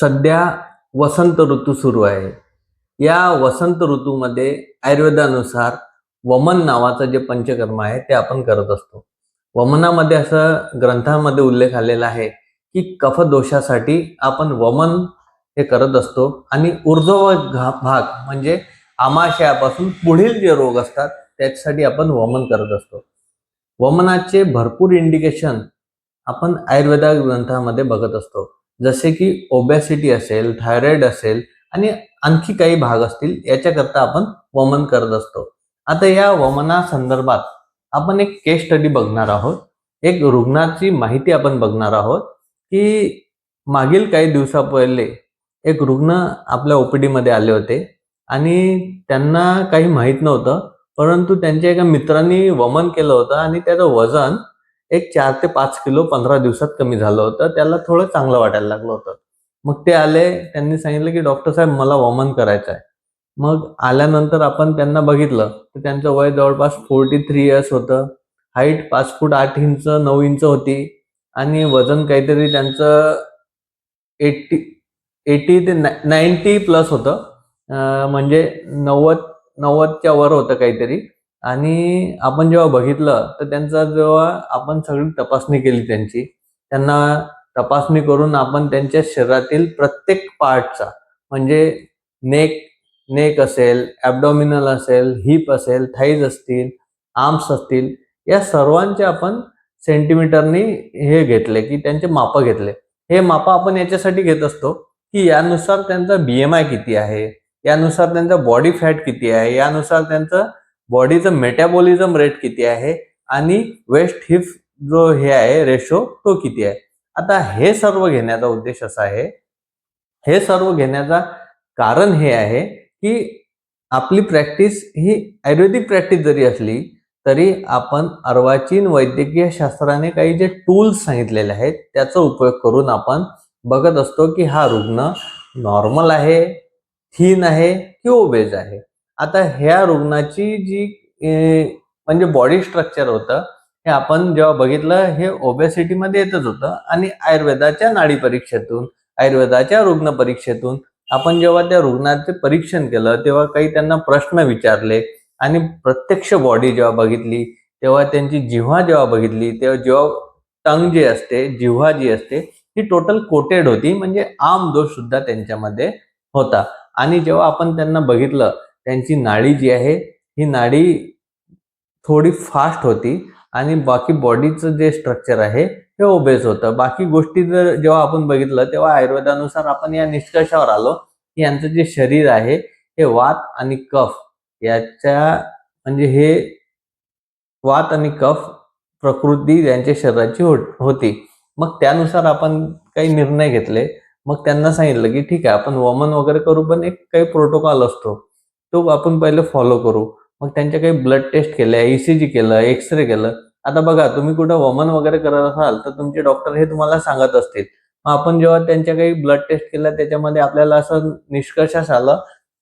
सध्या वसंत ऋतू सुरू आहे. या वसंत ऋतूमध्ये आयुर्वेदानुसार वमन नावाचं जे पंचकर्म आहे ते आपण करत असतो. वमनामध्ये असं ग्रंथामध्ये उल्लेख आलेला आहे की कफ दोषासाठी आपण वमन हे करत असतो आणि ऊर्ध्व भाग म्हणजे आमाशयापासून पुढील जे रोग असतात त्याच्यासाठी आपण वमन करत असतो. वमनाचे भरपूर इंडिकेशन आपण आयुर्वेदा ग्रंथामध्ये बघत असतो. जसे की ओबॅसिटी असेल थायरॉइड असेल आणि आणखी काही भाग असतील याच्याकरता आपण वमन करत असतो. आता या वमना संदर्भात आपण एक केस स्टडी बघणार आहोत. एक रुग्णाची माहिती आपण बघणार आहोत की मागील काही दिवसा पहिले एक रुग्ण आपल्या ओपीडी मध्ये आले होते आणि त्यांना काही माहीत नव्हतं परंतु त्यांच्या एका मित्रांनी वमन केलं होतं आणि त्याचं वजन एक चार ते पाच किलो पंधरा दिवसात कमी झालं होतं. त्याला थोडं चांगलं वाटायला लागलं होतं. मग ते आले त्यांनी सांगितलं की डॉक्टर साहेब मला वमन करायचं आहे. मग आल्यानंतर आपण त्यांना बघितलं तर त्यांचं वय जवळपास फोर्टी थ्री इयर्स होतं. हाईट पाच फूट आठ इंच नऊ इंच होती. आणि वजन काहीतरी त्यांचं एट्टी एटी ते नाईन्टी प्लस होतं. म्हणजे नव्वद नव्वदच्या वर होतं काहीतरी. आणि आपण जेव्हा बघितलं तर त्यांचा जेव्हा आपण सगळी तपासणी केली त्यांची त्यांना तपासणी करून आपण त्यांच्या शरीरातील प्रत्येक पार्टचा म्हणजे नेक नेक असेल ॲबडॉमिनल असेल हिप असेल थाईज असतील आर्म्स असतील या सर्वांचे आपण सेंटीमीटरनी हे घेतले की त्यांचे मापं घेतले. हे मापं आपण याच्यासाठी घेत असतो की यानुसार त्यांचा बी एम आय किती आहे यानुसार त्यांचा बॉडी फॅट किती आहे यानुसार त्यांचं बॉडीचं मेटाबॉलिझम रेट किती आहे? आणि वेस्ट हिप जो हे आहे रेशो तो किती आहे? आता हे सर्व घेण्याचा उद्देश असा आहे हे सर्व घेण्याचा कारण हे आहे की आपली प्रॅक्टिस ही आयुर्वेदिक प्रॅक्टिस जरी असली तरी आपण अर्वाचीन वैद्यकीय शास्त्राने काही जे टूल्स सांगितलेले आहेत त्याचा उपयोग करून आपण बघत असतो की हा रुग्ण नॉर्मल आहे थीन आहे की ओबेज आहे. आता ह्या रुग्णाची जी म्हणजे बॉडी स्ट्रक्चर होतं हे आपण जेव्हा बघितलं हे ओबेसिटीमध्ये येतच होतं. आणि आयुर्वेदाच्या नाडी परीक्षेतून आयुर्वेदाच्या रुग्ण परीक्षेतून आपण जेव्हा त्या रुग्णाचे परीक्षण केलं तेव्हा काही त्यांना प्रश्न विचारले आणि प्रत्यक्ष बॉडी जेव्हा बघितली तेव्हा त्यांची जिव्हा जेव्हा बघितली तेव्हा जेव्हा टंग जी असते जिव्हा जी असते ती टोटल कोटेड होती. म्हणजे आम दोष सुद्धा त्यांच्यामध्ये होता. आणि जेव्हा आपण त्यांना बघितलं त्यांची नाडी जी आहे ही नाडी थोडी फास्ट होती आणि बाकी बॉडीचं जे स्ट्रक्चर आहे हे ओबेस होतं. बाकी गोष्टी जर जेव्हा आपण बघितलं तेव्हा आयुर्वेदानुसार आपण या निष्कर्षावर आलो की यांचं जे शरीर आहे हे वात आणि कफ याच्या म्हणजे हे वात आणि कफ प्रकृती यांच्या शरीराची हो- होती. मग त्यानुसार आपण काही निर्णय घेतले. मग त्यांना सांगितलं की ठीक आहे आपण वमन वगैरे करू पण एक काही प्रोटोकॉल असतो. तो आपण पहिले फॉलो करू. मग त्यांच्या काही ब्लड टेस्ट केल्या ईसीजी केलं एक्सरे केलं. आता बघा तुम्ही कुठं वमन वगैरे करत असाल तर तुमचे डॉक्टर हे तुम्हाला सांगत असतील. मग आपण जेव्हा त्यांच्या काही ब्लड टेस्ट केलं त्याच्यामध्ये आपल्याला असं निष्कर्षास आलं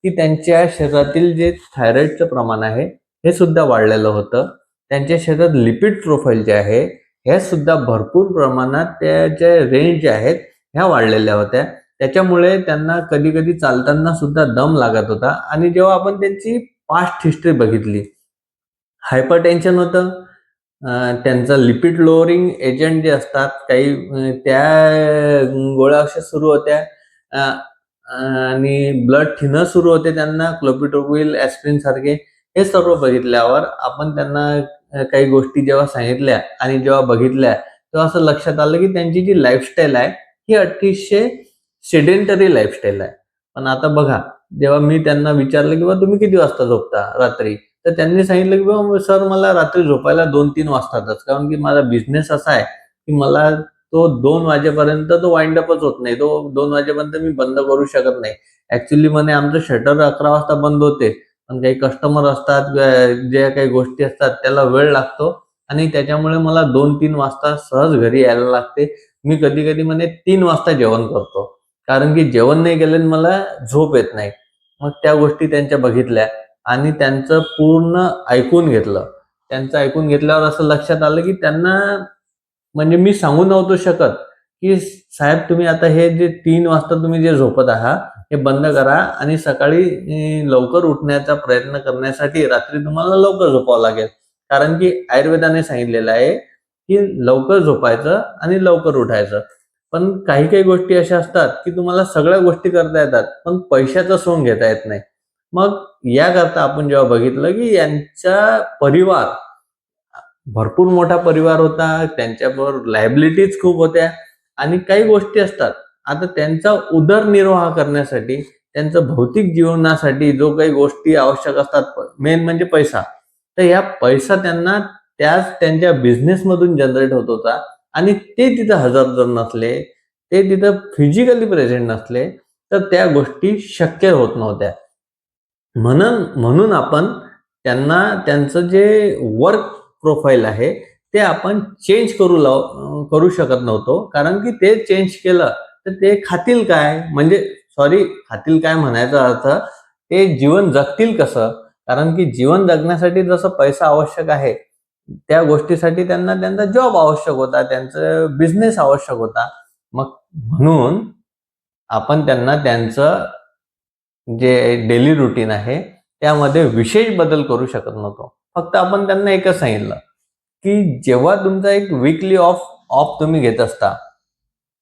की त्यांच्या शरीरातील जे थायरॉइडचं प्रमाण आहे हे सुद्धा वाढलेलं होतं. त्यांच्या शरीरात लिपिड प्रोफाईल जे आहे हे सुद्धा भरपूर प्रमाणात त्याच्या रेंज जे आहेत ह्या वाढलेल्या होत्या. त्याच्यामुळे त्यांना कधी कधी चालताना सुद्धा दम लागत होता. आणि जेव्हा आपण त्यांची पास्ट हिस्ट्री बघितली हायपर टेन्शन होतं त्यांचं लिपिड लोअरिंग एजंट जे असतात काही त्या गोळ्या अशा सुरू होत्या. आणि ब्लड थिनर सुरू होते त्यांना क्लोपिटोक्विल ॲस्प्रिन सारखे. हे सर्व बघितल्यावर आपण त्यांना काही गोष्टी जेव्हा सांगितल्या आणि जेव्हा बघितल्या तेव्हा असं लक्षात आलं की त्यांची जी लाईफस्टाईल आहे ही अतिशय सेडेंटरी लाईफस्टाईल आहे. पण आता बघा जेव्हा मी त्यांना विचारलं की बा तुम्ही किती वाजता झोपता रात्री? तर त्यांनी सांगितलं की बा सर मला रात्री झोपायला दोन तीन वाजतातच. कारण की माझा बिझनेस असा आहे की मला तो दोन वाजेपर्यंत तो वाइंड अपच होत नाही. तो दोन वाजेपर्यंत मी बंद करू शकत नाही. ऍक्च्युली म्हणे आमचं शटर अकरा वाजता बंद होते. पण काही कस्टमर असतात ज्या काही गोष्टी असतात त्याला वेळ लागतो. आणि त्याच्यामुळे मला दोन तीन वाजता सहज घरी यायला लागते. मी कधी कधी म्हणे तीन वाजता जेवण करतो. कारण की जेवण नाही केल्याने मला झोप येत नाही. मग त्या गोष्टी त्यांच्या बघितल्या आणि त्यांचं पूर्ण ऐकून घेतलं. त्यांचं ऐकून घेतल्यावर असं लक्षात आलं की त्यांना म्हणजे मी सांगू नव्हतो शकत की साहेब तुम्ही आता हे जे तीन वाजता तुम्ही जे झोपत आहात हे बंद करा आणि सकाळी लवकर उठण्याचा प्रयत्न करण्यासाठी रात्री तुम्हाला लवकर झोपावं लागेल. कारण की आयुर्वेदाने सांगितलेलं आहे की लवकर झोपायचं आणि लवकर उठायचं. पण काही काही गोष्टी अशा असतात की तुम्हाला सगळ्या गोष्टी करता येतात पण पैशाचं सोंग घेता येत नाही. मग याकरता आपण जेव्हा बघितलं की यांचा परिवार भरपूर मोठा परिवार होता त्यांच्याबरोबर लायबिलिटीज खूप होत्या आणि काही गोष्टी असतात. आता त्यांचा उदरनिर्वाह करण्यासाठी त्यांचं भौतिक जीवनासाठी जो काही गोष्टी आवश्यक असतात मेन म्हणजे पैसा. तर या पैसा त्यांना त्याच त्यांच्या बिझनेसमधून जनरेट होत होता. आणि ते तिथं हजर जर नसले ते तिथं फिजिकली प्रेझेंट नसले तर त्या गोष्टी शक्य होत नव्हत्या. म्हणून म्हणून आपण त्यांना त्यांचं जे वर्क प्रोफाईल आहे ते आपण चेंज करू लाव करू शकत नव्हतो. कारण की ते चेंज केलं तर ते खातील काय? म्हणजे सॉरी खातील काय म्हणायचा अर्थ ते जीवन जगतील कसं? कारण की जीवन जगण्यासाठी जसं पैसा आवश्यक आहे त्या गोष्टीसाठी त्यांना त्यांचा जॉब आवश्यक होता त्यांचं बिझनेस आवश्यक होता. मग म्हणून आपण त्यांना त्यांचं जे डेली रुटीन आहे त्यामध्ये विशेष बदल करू शकत नव्हतो. फक्त आपण त्यांना एकच सांगितलं की जेव्हा तुमचा एक वीकली ऑफ ऑफ तुम्ही घेत असता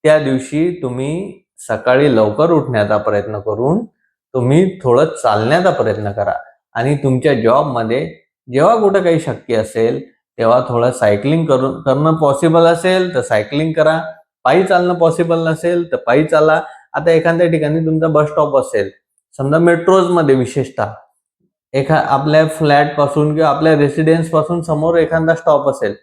त्या दिवशी तुम्ही सकाळी लवकर उठण्याचा प्रयत्न करून तुम्ही थोडं चालण्याचा प्रयत्न करा आणि तुमच्या जॉबमध्ये जेव्हा कुठं काही शक्य असेल तेव्हा थोडं सायकलिंग करून करणं पॉसिबल असेल तर सायकलिंग करा. पायी चालणं पॉसिबल नसेल तर पायी चाला. आता एखाद्या ठिकाणी तुमचा बस स्टॉप असेल समजा मेट्रोजमध्ये विशेषतः एखा आपल्या फ्लॅटपासून किंवा आपल्या रेसिडेन्सपासून समोर एखादा स्टॉप असेल.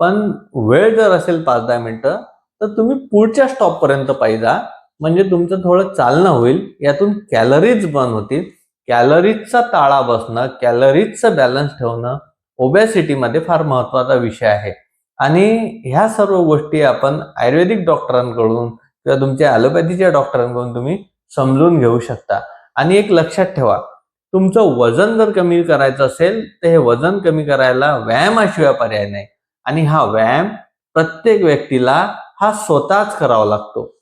पण वेळ जर असेल पाच दहा मिनिटं तर तुम्ही पुढच्या स्टॉप पर्यंत पायी जा. म्हणजे तुमचं थोडं चालणं होईल यातून कॅलरीज बर्न होतील. कॅलरीजचा ताळा बसणं कॅलरीजचं बॅलन्स ठेवणं ओबॅसिटीमध्ये फार महत्त्वाचा विषय आहे. आणि ह्या सर्व गोष्टी आपण आयुर्वेदिक डॉक्टरांकडून किंवा तुमच्या ॲलोपॅथीच्या डॉक्टरांकडून तुम्ही समजून घेऊ शकता. आणि एक लक्षात ठेवा तुमचं वजन जर कमी करायचं असेल तर हे वजन कमी करायला व्यायामाशिवाय पर्याय नाही. आणि हा व्यायाम प्रत्येक व्यक्तीला हा स्वतःच करावा लागतो.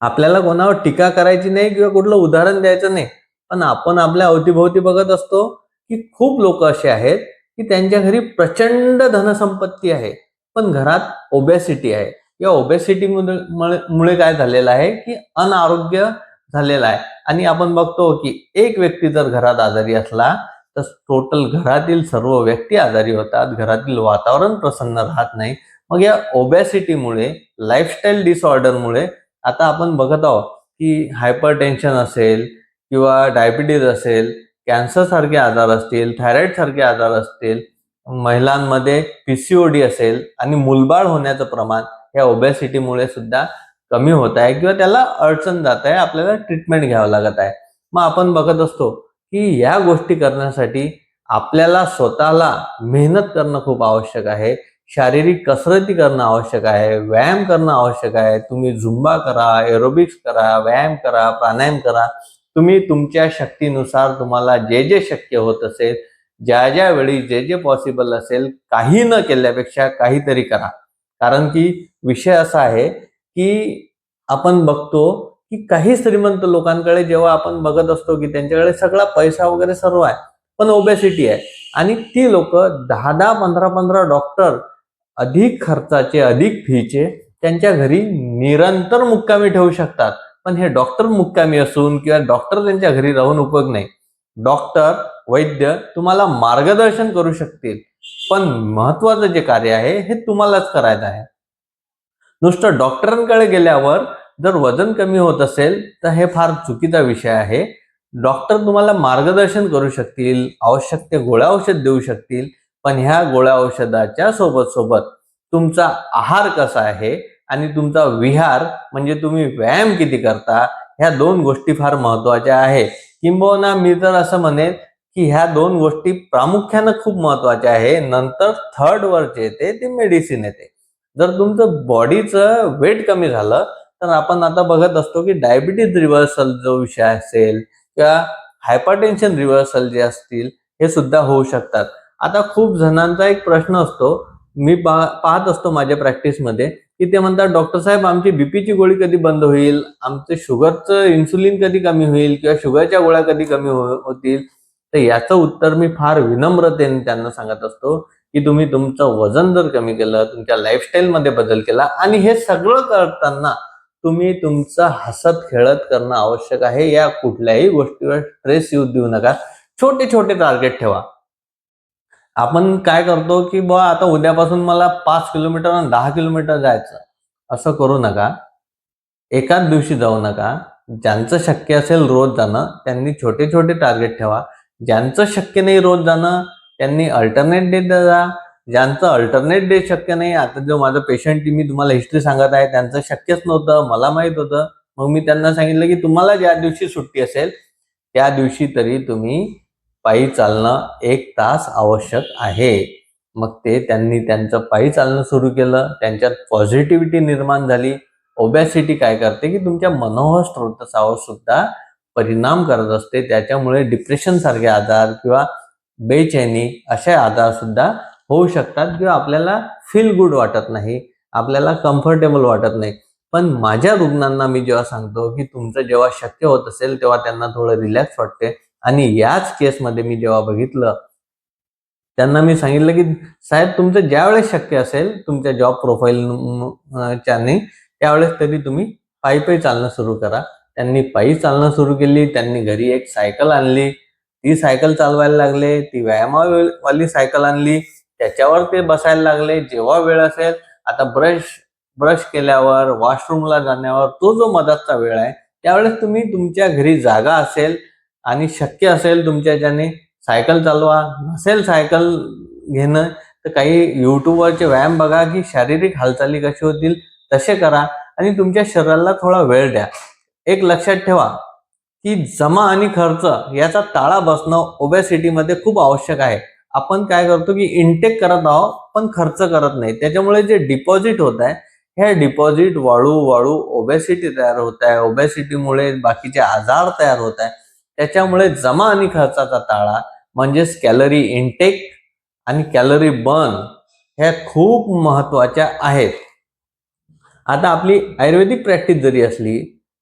आपल्याला कोणावर टीका करायची नाही किंवा कुठलं उदाहरण द्यायचं नाही. पण आपण आपल्या अवतीभोवती बघत असतो की खूप लोक असे आहेत की त्यांच्या घरी प्रचंड धनसंपत्ती आहे. पण घरात ओबेसिटी आहे. या ओबेसिटी मुळे काय झालेलं आहे की अनारोग्य झालेलं आहे. आणि आपण बघतो की एक व्यक्ती जर घरात आजारी असला तर टोटल घरातील सर्व व्यक्ती आजारी होतात. घरातील वातावरण प्रसन्न राहत नाही. मग या ओबॅसिटीमुळे लाईफस्टाईल डिसऑर्डरमुळे आता आपण बघत आहोत की हायपर टेन्शन असेल किंवा डायबिटीज असेल कॅन्सर सारखे आजार असतील थायरॉईडसारखे आजार असतील महिलांमध्ये पीसीओडी असेल आणि मुलबाळ होण्याचं प्रमाण या ओबेसिटीमुळे सुद्धा कमी होत आहे किंवा त्याला अडचण जात आहे आपल्याला ट्रीटमेंट घ्यावं लागत आहे. मग आपण बघत असतो की या गोष्टी करण्यासाठी आपल्याला स्वतःला मेहनत करणं खूप आवश्यक आहे शारीरिक कसरती करणं आवश्यक आहे व्यायाम करणं आवश्यक आहे तुम्ही झुंबा करा एरोबिक्स करा व्यायाम करा प्राणायाम करा. तुम्ही तुमच्या शक्तीनुसार तुम्हाला जे जे शक्य होत असेल ज्या ज्या वेळी जे जे पॉसिबल असेल काही न केल्यापेक्षा काहीतरी करा. कारण की विषय असा आहे की आपण बघतो की काही श्रीमंत लोकांकडे जेव्हा आपण बघत असतो की त्यांच्याकडे सगळा पैसा वगैरे सर्व आहे पण ओबेसिटी आहे. आणि ती लोक दहा दहा पंधरा पंधरा डॉक्टर अधिक खर्चाचे अधिक फीचे त्यांच्या घरी निरंतर मुक्कामी ठेवू शकतात. पण हे डॉक्टर मुक्कामी असून किंवा डॉक्टर त्यांच्या घरी राहून उपयोग नाही. डॉक्टर वैद्य तुम्हाला मार्गदर्शन करू शकतील. पण महत्वाचं जे कार्य आहे हे तुम्हालाच करायचं आहे. नुसतं डॉक्टरांकडे गेल्यावर जर वजन कमी होत असेल तर हे फार चुकीचा विषय आहे. डॉक्टर तुम्हाला मार्गदर्शन करू शकतील आवश्यक ते गोळ्या औषध देऊ शकतील. पण ह्या गोळ्या औषधाच्या सोबत सोबत तुमचा आहार कसा आहे आणि तुमचा विहार म्हणजे तुम्ही व्यायाम किती करता ह्या दोन गोष्टी फार महत्त्वाच्या आहे. किंबहुना मी तर असं म्हणेन की ह्या दोन गोष्टी प्रामुख्यानं खूप महत्त्वाच्या आहे. नंतर थर्ड वर जे येते ते मेडिसिन येते. जर तुमचं बॉडीचं वेट कमी झालं तर आपण आता बघत असतो की डायबिटीज रिव्हर्सल जो विषय असेल किंवा हायपरटेन्शन रिव्हर्सल जे असतील हे सुद्धा होऊ शकतात. आता खूप जणांचा एक प्रश्न असतो. मी पाहत असतो माझ्या प्रॅक्टिसमध्ये की ते म्हणतात डॉक्टर साहेब आमची बीपीची गोळी कधी बंद होईल? आमचं शुगरचं इन्सुलिन कधी कमी होईल किंवा शुगरच्या गोळ्या कधी कमी हो-, होतील? तर याचं उत्तर मी फार विनम्रतेने त्यांना सांगत असतो की तुम्ही तुमचं वजन जर कमी केलं तुमच्या लाईफस्टाईल मध्ये बदल केला आणि हे सगळं करताना तुम्ही तुमचं हसत खेळत करणं आवश्यक आहे. या कुठल्याही गोष्टीवर स्ट्रेस येऊ देऊ नका. छोटे छोटे टार्गेट ठेवा. आपण काय करतो की बुवा आता उद्यापासून मला पाच किलोमीटर आणि दहा किलोमीटर जायचं. असं करू नका. एकाच दिवशी जाऊ नका. ज्यांचं शक्य असेल रोज जाणं त्यांनी छोटे छोटे टार्गेट ठेवा. ज्यांचं शक्य नाही रोज जाणं त्यांनी अल्टरनेट डे जा. ज्यांचं अल्टरनेट डे शक्य नाही आता जो माझं पेशंट मी तुम्हाला हिस्ट्री सांगत आहे त्यांचं शक्यच नव्हतं मला माहीत होतं. मग मी त्यांना सांगितलं की तुम्हाला ज्या दिवशी सुट्टी असेल त्या दिवशी तरी तुम्ही पायी चालणं एक तास आवश्यक आहे. मग ते त्यांनी त्यांचं पायी चालणं सुरू केलं. त्यांच्यात पॉझिटिव्हिटी निर्माण झाली. ओबॅसिटी काय करते की तुमच्या मनोहर स्रोतसावर सुद्धा परिणाम करत असते. त्याच्यामुळे डिप्रेशन सारखे आजार किंवा बेचैनी असे आजार सुद्धा होऊ शकतात किंवा आपल्याला फील गुड वाटत नाही. आपल्याला कम्फर्टेबल वाटत नाही. पण माझ्या रुग्णांना मी जेव्हा सांगतो की तुमचं जेव्हा शक्य होत असेल तेव्हा त्यांना थोडं रिलॅक्स वाटते. आणि याच केसमध्ये मी जेव्हा बघितलं त्यांना मी सांगितलं की साहेब तुमचं ज्यावेळेस शक्य असेल तुमच्या जॉब प्रोफाईल च्याने त्यावेळेस तरी तुम्ही पायी पायी चालणं सुरू करा. त्यांनी पायी चालणं सुरू केली त्यांनी घरी एक सायकल आणली. ती सायकल चालवायला लागले ती व्यायामावाली सायकल आणली. त्याच्यावर ते बसायला लागले. जेव्हा वेळ असेल आता ब्रश ब्रश केल्यावर वॉशरूमला जाण्यावर तो जो मदतचा वेळ आहे त्यावेळेस तुम्ही तुमच्या घरी जागा असेल आणि शक्य असेल तुमच्या ज्याने सायकल चालवा नसेल सायकल घेणं तर काही यूट्यूबवरचे व्यायाम बघा की शारीरिक हालचाली कशी होतील तसे करा आणि तुमच्या शरीराला थोडा वेळ द्या. एक लक्षात ठेवा की जमा आणि खर्च याचा ताळा बसणं ओबेसिटीमध्ये खूप आवश्यक आहे. आपण काय करतो की इनटेक करत आहोत पण खर्च करत नाही. त्याच्यामुळे जे डिपॉझिट होत आहे हे डिपॉझिट वाळू वाळू ओबेसिटी तयार होत आहे. ओबेसिटीमुळे बाकीचे आजार तयार होत आहे. त्याच्यामुळे जमा आणि खर्चाचा ताळा म्हणजेच कॅलरी इनटेक आणि कॅलरी बर्न ह्या खूप महत्त्वाच्या आहेत. आता आपली आयुर्वेदिक प्रॅक्टिस जरी असली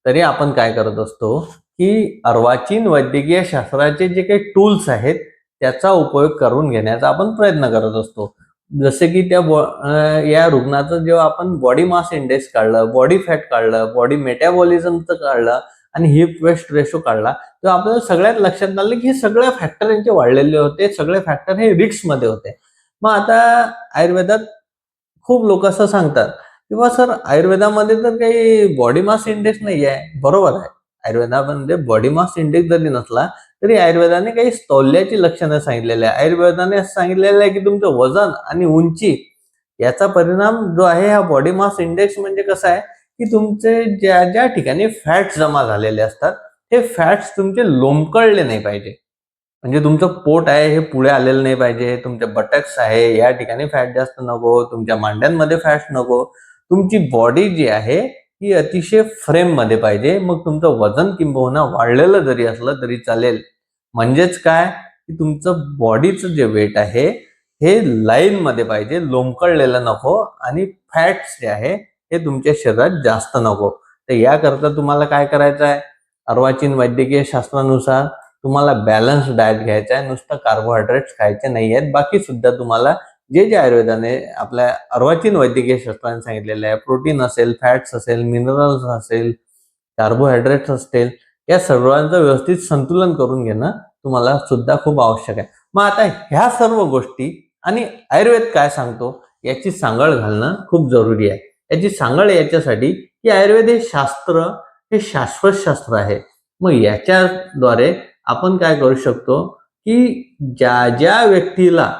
तरी आपण काय करत असतो की अर्वाचीन वैद्यकीय शास्त्राचे जे काही टूल्स आहेत त्याचा उपयोग करून घेण्याचा आपण प्रयत्न करत असतो. जसे की त्या बॉ या रुग्णाचं जेव्हा आपण बॉडी मास इंडेक्स काढलं बॉडी फॅट काढलं बॉडी मेटाबॉलिझमचं काढलं आणि हिप वेस्ट रेशो काढला तर आपल्याला सगळ्यात लक्षात आलं की हे सगळे फॅक्टर यांचे वाढलेले होते सगळे फॅक्टर हे रिक्समध्ये होते. मग आता आयुर्वेदात खूप लोक असं सांगतात किंवा सर आयुर्वेदामध्ये तर काही बॉडी मास इंडेक्स नाही आहे बरोबर आहे. आयुर्वेदामध्ये बॉडी मास इंडेक्स जरी नसला तरी आयुर्वेदाने काही स्तौल्याची लक्षणं सांगितलेली आहे आयुर्वेदाने असं सांगितलेलं आहे की तुमचं वजन आणि उंची याचा परिणाम जो आहे हा बॉडी मास इंडेक्स म्हणजे कसं आहे? की तुमचे ज्या ज्या ठिकाणी फॅट्स जमा झालेले असतात ते फॅट्स तुमचे लोंबकळले नाही पाहिजे. म्हणजे तुमचं पोट आहे हे पुढे आलेलं नाही पाहिजे तुमचे बटक्स आहे या ठिकाणी फॅट जास्त नको तुमच्या मांड्यांमध्ये फॅट नको. तुमची बॉडी जी आहे ही अतिशय फ्रेममध्ये पाहिजे मग तुमचं वजन किंबहुना वाढलेलं जरी असलं तरी चालेल. म्हणजेच काय? की तुमचं बॉडीचं जे वेट आहे हे लाईन मध्ये पाहिजे लोंबकळलेलं नको आणि फॅट्स जे आहे हे तुमच्या शरीरात जास्त नको. तर याकरता तुम्हाला काय करायचं आहे? अर्वाचीन वैद्यकीय शास्त्रानुसार तुम्हाला बॅलन्स डाएट घ्यायचा आहे. नुसतं कार्बोहायड्रेट्स खायचे नाही आहेत. बाकी सुद्धा तुम्हाला जे जे आयुर्वेदाने आपल्या अर्वाचीन वैद्यकीय शास्त्राने सांगितलेलं आहे प्रोटीन असेल फॅट्स असेल मिनरल्स असेल कार्बोहायड्रेट्स असतील या सर्वांचं व्यवस्थित संतुलन करून घेणं तुम्हाला सुद्धा खूप आवश्यक आहे. मग आता ह्या सर्व गोष्टी आणि आयुर्वेद काय सांगतो याची सांगड घालणं खूप जरुरी आहे. याची सांगड याच्यासाठी की आयुर्वेद हे शास्त्र हे शाश्वत शास्त्र आहे. मग याच्याद्वारे आपण काय करू शकतो की ज्या ज्या व्यक्तीला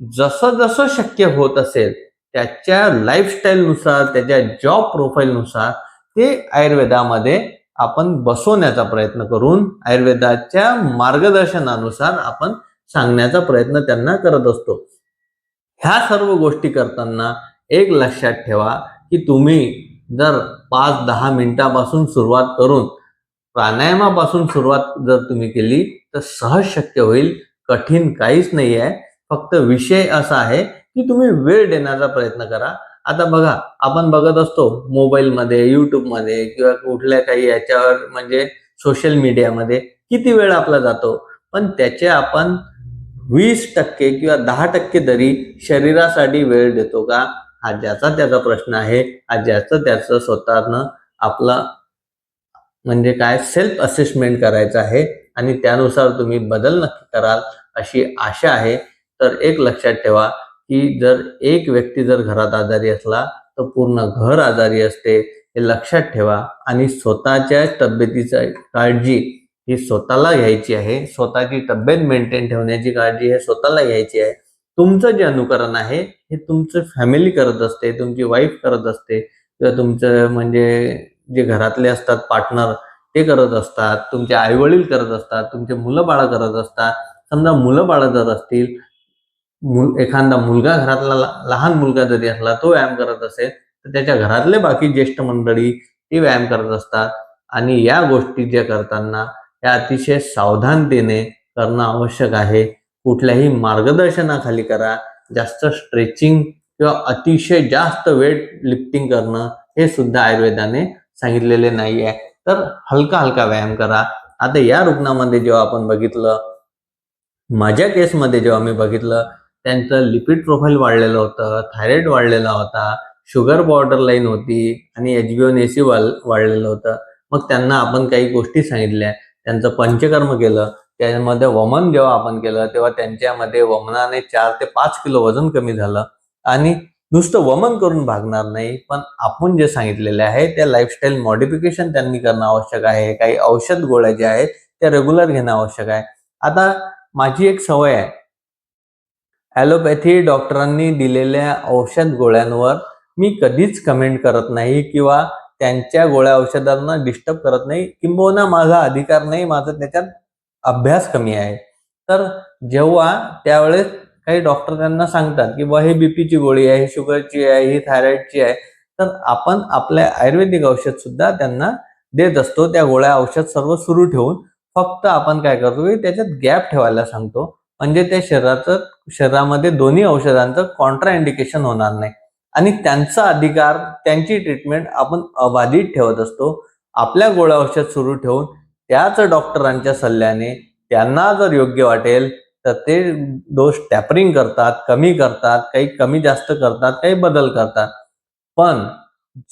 जसं जसं शक्य होत असेल त्याच्या लाईफस्टाईलनुसार त्याच्या जॉब प्रोफाईलनुसार ते आयुर्वेदामध्ये आपण बसवण्याचा प्रयत्न करून आयुर्वेदाच्या मार्गदर्शनानुसार आपण सांगण्याचा प्रयत्न त्यांना करत असतो. ह्या सर्व गोष्टी करताना एक लक्षात ठेवा की तुम्ही जर पाच दहा मिनिटापासून सुरुवात करून प्राणायामापासून सुरुवात जर तुम्ही केली तर सहज शक्य होईल. कठीण काहीच नाही आहे. फक्त विषय असा आहे की तुम्ही वेळ देण्याचा प्रयत्न करा. आता बघा आपण बघत असतो मोबाईलमध्ये युट्यूबमध्ये किंवा कुठल्या काही याच्यावर म्हणजे सोशल मीडियामध्ये किती वेळ आपला जातो. पण त्याचे आपण वीस टक्के किंवा दहा टक्के तरी शरीरासाठी वेळ देतो का? हा ज्याचा त्याचा प्रश्न आहे हा ज्याचं त्याचं स्वतःनं आपला म्हणजे काय सेल्फ असेसमेंट करायचं आहे आणि त्यानुसार तुम्ही बदल नक्की कराल अशी आशा आहे. तर एक लक्षात ठेवा की जर एक व्यक्ती जर घरात आजारी असला तर पूर्ण घर आजारी असते हे लक्षात ठेवा आणि स्वतःच्या तब्येतीची काळजी ही स्वतःला घ्यायची आहे. स्वतःची तब्येत मेंटेन ठेवण्याची काळजी हे स्वतःला घ्यायची आहे. तुमचं जे अनुकरण आहे हे तुमचं फॅमिली करत असते तुमची वाईफ करत असते किंवा तुमचं म्हणजे जे घरातले असतात पार्टनर ते करत असतात तुमचे आईवडील करत असतात तुमचे मुलं बाळं करत असतात. समजा मुलं बाळं जर असतील मुल एखादा मुलगा घरातला लहान मुलगा जरी असला तो व्यायाम करत असेल तर त्याच्या घरातले बाकी ज्येष्ठ मंडळी ते व्यायाम करत असतात. आणि या गोष्टी ज्या करताना या अतिशय सावधानतेने करणं आवश्यक आहे. कुठल्याही मार्गदर्शनाखाली करा. जास्त स्ट्रेचिंग किंवा अतिशय जास्त वेट लिफ्टिंग करणं हे सुद्धा आयुर्वेदाने सांगितलेले नाही आहे तर हलका हलका व्यायाम करा. आता या रुग्णामध्ये जेव्हा आपण बघितलं माझ्या केसमध्ये जेव्हा मी बघितलं त्यांचं लिपिड प्रोफाईल वाढलेलं होतं थायरॉइड वाढलेला होता शुगर बॉर्डर लाईन होती आणि एच बी एन सी वाढलेलं होतं. मग त्यांना आपण काही गोष्टी सांगितल्या. त्यांचं पंचकर्म केलं. त्यामध्ये वमन जेव्हा आपण केलं तेव्हा त्यांच्यामध्ये वमनाने चार ते पाच किलो वजन कमी झालं. आणि नुसतं वमन करून भागणार नाही पण आपण जे सांगितलेले आहे त्या लाईफस्टाईल मॉडिफिकेशन त्यांनी करणं आवश्यक आहे. काही औषध गोळ्या ज्या आहेत त्या रेग्युलर घेणं आवश्यक आहे. आता माझी एक सवय आहे. ॲलोपॅथी डॉक्टरांनी दिलेल्या औषध गोळ्यांवर मी कधीच कमेंट करत नाही किंवा त्यांच्या गोळ्या औषधांना डिस्टर्ब करत नाही. किंबहुना माझा अधिकार नाही माझा त्याच्यात अभ्यास कमी आहे. तर जेव्हा त्यावेळेस काही डॉक्टर त्यांना सांगतात की बा हे बीपीची गोळी आहे शुगरची आहे ही थायरॉइडची आहे. तर आपण आपल्या आयुर्वेदिक औषध सुद्धा त्यांना देत असतो. त्या गोळ्या औषध सर्व सुरू ठेवून फक्त आपण काय करतो की त्याच्यात गॅप ठेवायला सांगतो. म्हणजे त्या शरीराचं शरीरामध्ये दोन्ही औषधांचं कॉन्ट्रा इंडिकेशन होणार नाही. आणि त्यांचा अधिकार त्यांची ट्रीटमेंट आपण अबाधित ठेवत असतो. आपल्या गोळ्या औषध सुरू ठेवून त्याच डॉक्टरांच्या सल्ल्याने त्यांना जर योग्य वाटेल तर ते डोस टॅपरिंग करतात कमी करतात काही कमी जास्त करतात काही बदल करतात. पण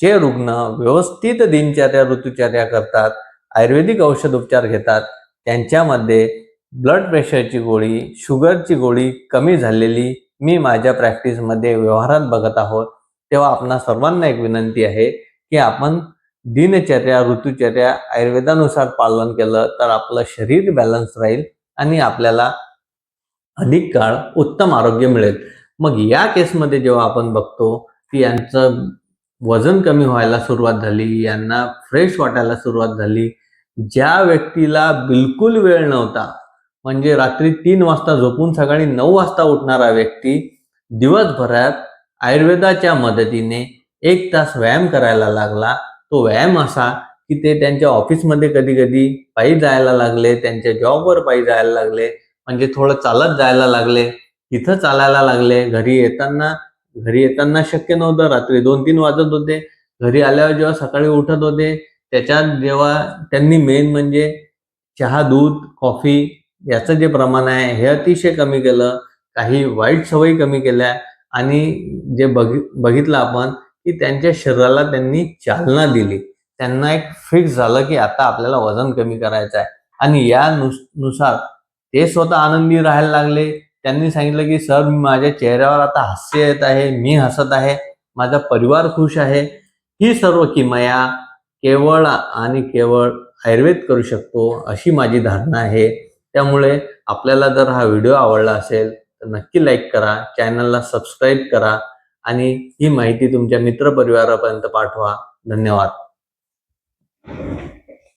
जे रुग्ण व्यवस्थित दिनचर्या ऋतुचर्या करतात आयुर्वेदिक औषध उपचार घेतात त्यांच्यामध्ये ब्लड प्रेशरची गोळी शुगरची गोळी कमी झालेली मी माझ्या प्रॅक्टिसमध्ये व्यवहारात बघत आहोत तेव्हा आपणा सर्वांना एक विनंती आहे की आपण दिनचर्या ऋतुचर्या आयुर्वेदानुसार पालन केलं तर आपलं शरीर बॅलन्स राहील आणि आपल्याला अधिक काळ उत्तम आरोग्य मिळेल. मग या केसमध्ये जेव्हा आपण बघतो की यांचं वजन कमी व्हायला सुरुवात झाली यांना फ्रेश वाटायला सुरुवात झाली ज्या व्यक्तीला बिलकुल वेळ नव्हता म्हणजे रात्री तीन वाजता झोपून सकाळी नऊ वाजता उठणारा व्यक्ती दिवसभरात आयुर्वेदाच्या मदतीने एक तास व्यायाम करायला लागला तो व्यायाम असा की ते त्यांच्या ऑफिसमध्ये कधी कधी पायी जायला लागले त्यांच्या जॉबवर पायी जायला लागले म्हणजे थोडं चालत जायला लागले इथं चालायला लागले. घरी येताना घरी येताना शक्य नव्हतं. रात्री दोन तीन वाजत होते. घरी आल्यावर जेव्हा सकाळी उठत होते त्याच्यात जेव्हा त्यांनी मेन म्हणजे चहा दूध कॉफी याचं जे प्रमाण आहे हे अतिशय कमी केलं. काही वाईट सवयी कमी केल्या. आणि जे बघि बघितलं आपण की त्यांच्या शरीराला त्यांनी चालना दिली. त्यांना एक फिक्स झालं की आता आपल्याला वजन कमी करायचं आहे आणि या नुसार ते स्वतः आनंदी राहायला लागले. त्यांनी सांगितलं की सर मी माझ्या चेहऱ्यावर आता हास्य येत आहे. मी हसत आहे. माझा परिवार खुश आहे. ही सर्व किमया केवळ आणि केवळ आयुर्वेद करू शकतो अशी माझी धारणा आहे. त्यामुळे आपल्याला जर हा व्हिडिओ आवडला असेल तर नक्की लाईक करा. चॅनलला सबस्क्राईब करा. आणि ही माहिती तुमच्या मित्रपरिवारापर्यंत पाठवा. धन्यवाद.